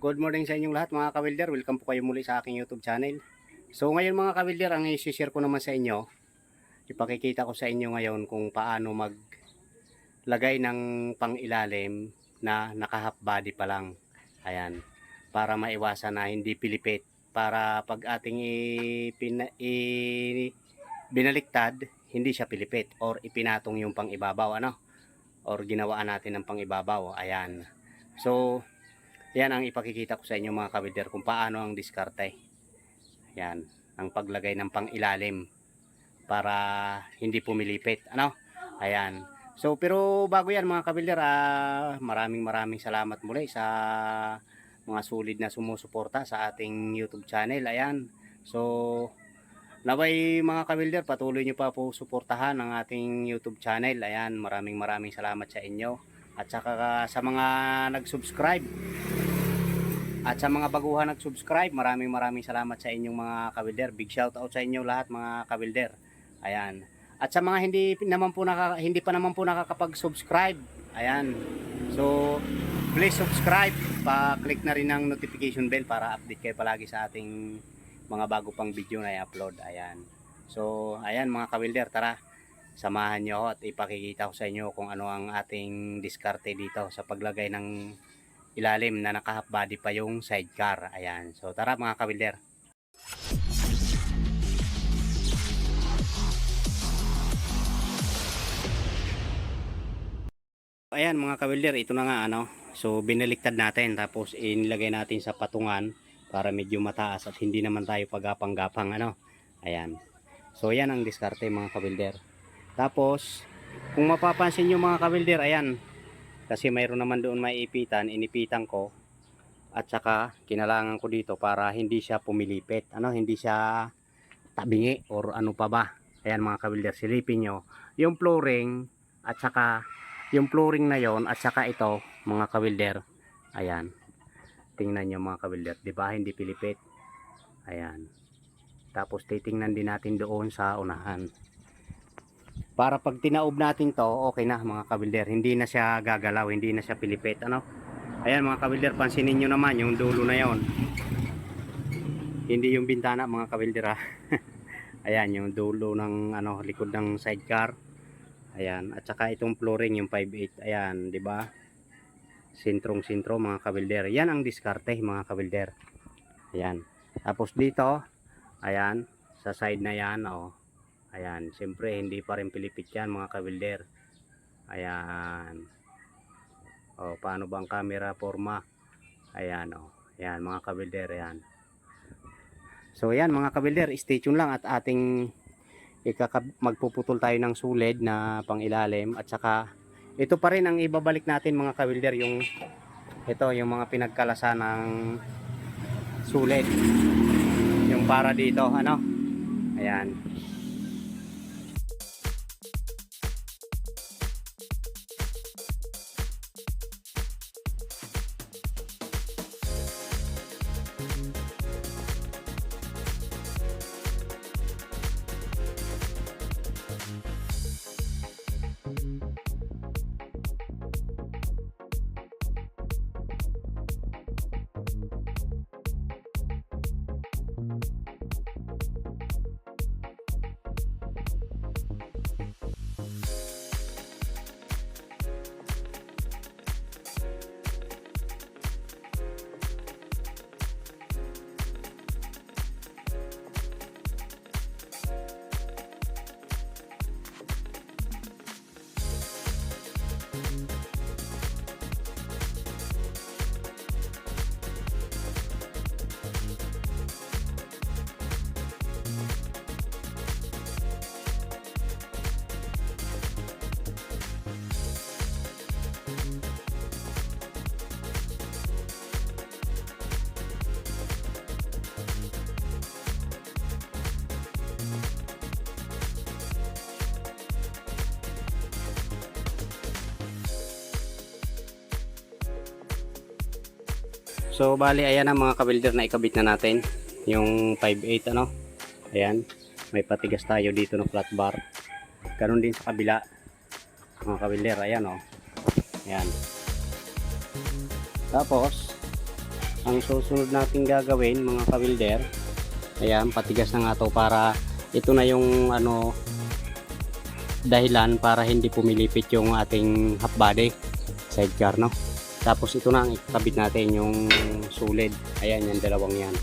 Good morning sa inyong lahat mga kawilder. Welcome po kayo muli sa aking YouTube channel. So ngayon mga kawilder, ang i-share ko naman sa inyo, ipakikita ko sa inyo ngayon kung paano maglagay ng pangilalim na naka half body pa lang. Ayan. Para maiwasan na hindi pilipit. Para pag ating i, binaliktad, hindi siya pilipit or ipinatong yung pang ibabaw ano or ginawaan natin ng pang ibabaw. Ayan. So, yan ang ipakikita ko sa inyo mga kawider kung paano ang diskarte. Yan, ang paglagay ng pang-ilalim para hindi pumilipit. Ano? Ayan. So, pero bago yan mga kawider, ah, maraming maraming salamat muli sa mga sulit na sumusuporta sa ating YouTube channel. Ayan. So, naway mga kawider, patuloy nyo pa po suportahan ang ating YouTube channel. Ayan, maraming maraming salamat sa inyo. At saka sa mga nag-subscribe at sa mga baguhan nag-subscribe, maraming maraming salamat sa inyong mga kawilder. Big shout out sa inyo lahat mga kawilder. Ayan. At sa mga hindi naman po naka, hindi pa naman po nakakapag-subscribe, ayan. So, please subscribe, pa-click na rin ang notification bell para update kayo palagi sa ating mga bago pang video na i-upload. Ayan. So, ayan mga kawilder, tara. Samahan nyo ako at ipakikita ko sa inyo kung ano ang ating diskarte dito sa paglagay ng ilalim na naka half body pa yung sidecar. Ayan. So tara mga kawilder. Ayan mga kawilder, ito na nga ano. So binaliktad natin tapos inilagay natin sa patungan para medyo mataas at hindi naman tayo pagapang-gapang ano. Ayan. So yan ang diskarte mga kawilder. Tapos kung mapapansin nyo mga kawilder, ayan, kasi mayroon naman doon may ipitan, inipitan ko at saka kinalangan ko dito para hindi siya pumilipit, ano, hindi siya tabingi or ano pa ba. Ayan mga kabilder, silipin nyo. Yung flooring at saka yung flooring na yon at saka ito mga kabilder. Ayan. Tingnan nyo mga kabilder, di ba hindi pilipit. Ayan. Tapos titingnan din natin doon sa unahan para pag tinaob natin to okay na mga kabilder. Hindi na siya gagalaw hindi na siya pilipit ano? Ayan mga kabilder pansinin nyo naman yung dulo na yon. Hindi yung bintana mga kabilder ha? Ayan yung dulo ng ano likod ng sidecar. Ayan at saka itong flooring yung 5.8 ayan di ba? Sintrong sintro mga kabilder. Yan ang diskarte mga kabilder. Ayan. Tapos dito ayan sa side na yan oh Ayan, siyempre hindi pa rin pilipit yan mga kabilder. Ayan. O, paano bang camera forma? Ayan, o. Ayan, mga kabilder, ayan. So, ayan mga kabilder, stay tuned lang at ating magpuputol tayo ng sulid na pangilalim at saka ito pa rin ang ibabalik natin mga kabilder yung ito yung mga pinagkalasa ng sulid yung para dito ano ayan So bali ayan ang mga kabilder na ikabit na natin yung 5.8 ano. Ayan, may patigas tayo dito ng flat bar. Ganun din sa kabila. Mga kabilder, ayan oh. Ayan. Tapos ang susunod nating gagawin mga kawilder ayan patigas na nga to para ito na yung ano dahilan para hindi pumilipit yung ating half body sidecar no tapos ito na ang ikabit natin yung sulid. Ayan yung dalawang yan.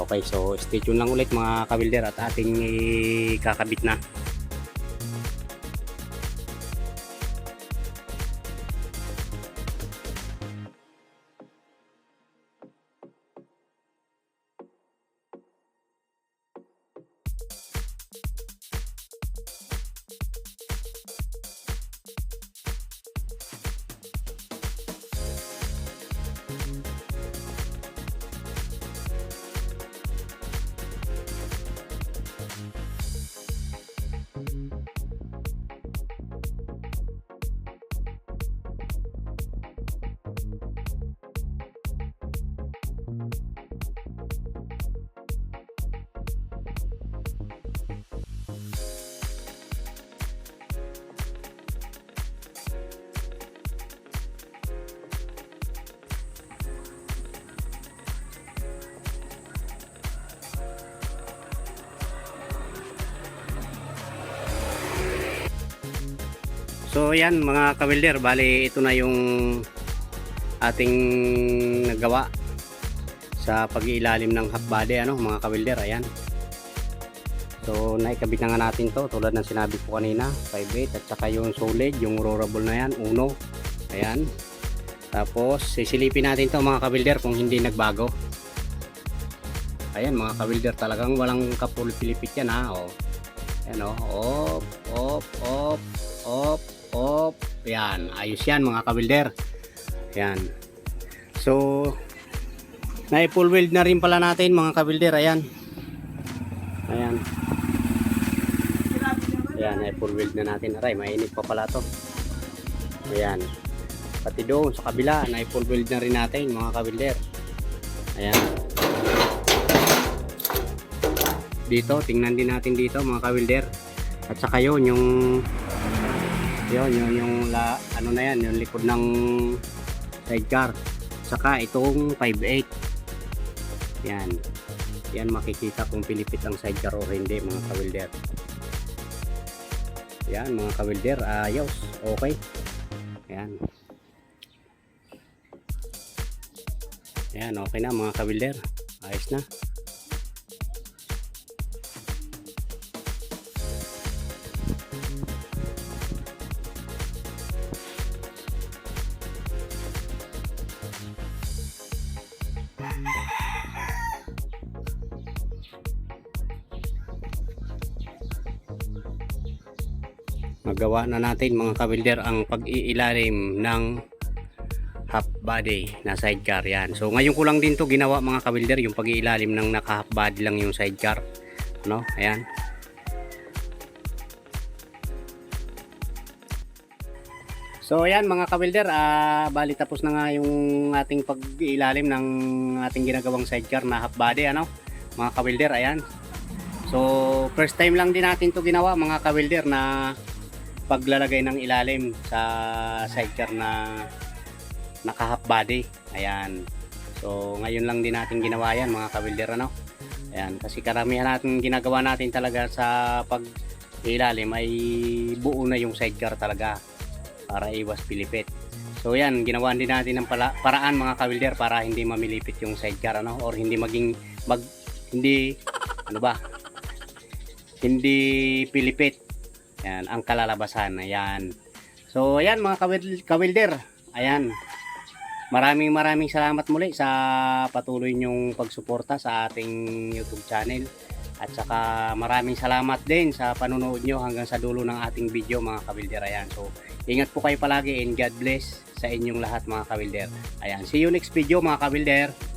Okay so stay tuned lang ulit mga kawilder at ating ikakabit na So yan mga kawilder, bali ito na yung ating nagawa sa pag-iilalim ng half ano mga kawilder, ayan. So naikabit na nga natin to tulad ng sinabi ko kanina, 5.8 at saka yung solid, yung rollable na yan, uno. Ayan. Tapos sisilipin natin to mga kawilder kung hindi nagbago. Ayan mga kawilder talagang walang kapulpilipit yan ha. Oh. Ayan oh. Op, op, op, op, op. Yan. Ayos yan mga kawilder. Yan. So, na-full weld na rin pala natin mga kawilder. Ayan. Ayan. Ayan, na-full weld na natin. Aray, mainit pa pala to. Ayan. Pati doon sa kabila, na-full weld na rin natin mga kawilder. Ayan. Dito, tingnan din natin dito mga kawilder. At saka yun, yung yun, yun, yung la, ano na yan, yung likod ng sidecar. Saka itong 5.8. Yan. Yan makikita kung pilipit ang sidecar o hindi mga kawilder. Yan mga kawilder, ayos. Okay. Yan. Yan, okay na mga kawilder. Ayos na. Magawa na natin mga kawilder ang pag-iilalim ng half body na sidecar. Yan. So ngayon ko lang din to ginawa mga kawilder yung pag-iilalim ng naka half body lang yung sidecar. No ayan. So ayan mga kawilder, ah bali tapos na nga yung ating pag-ilalim ng ating ginagawang sidecar na half body ano. Mga kawilder, ayan. So first time lang din natin to ginawa mga kawilder na paglalagay ng ilalim sa sidecar na naka half body. Ayan. So ngayon lang din natin ginawa yan mga kawilder ano. Ayan, kasi karamihan natin ginagawa natin talaga sa pag ilalim ay buo na yung sidecar talaga para iwas pilipit. So yan, ginawa din natin ng pala, paraan mga kawilder para hindi mamilipit yung sidecar ano or hindi maging mag hindi ano ba? Hindi pilipit. Yan, ang kalalabasan. Ayan. So ayan mga kawil- kawilder. Ayan. Maraming maraming salamat muli sa patuloy nyong pagsuporta sa ating YouTube channel. At saka maraming salamat din sa panonood nyo hanggang sa dulo ng ating video mga kawilder. Ayan. So Ingat po kayo palagi and God bless sa inyong lahat mga kawilder. Ayan, see you next video mga kawilder.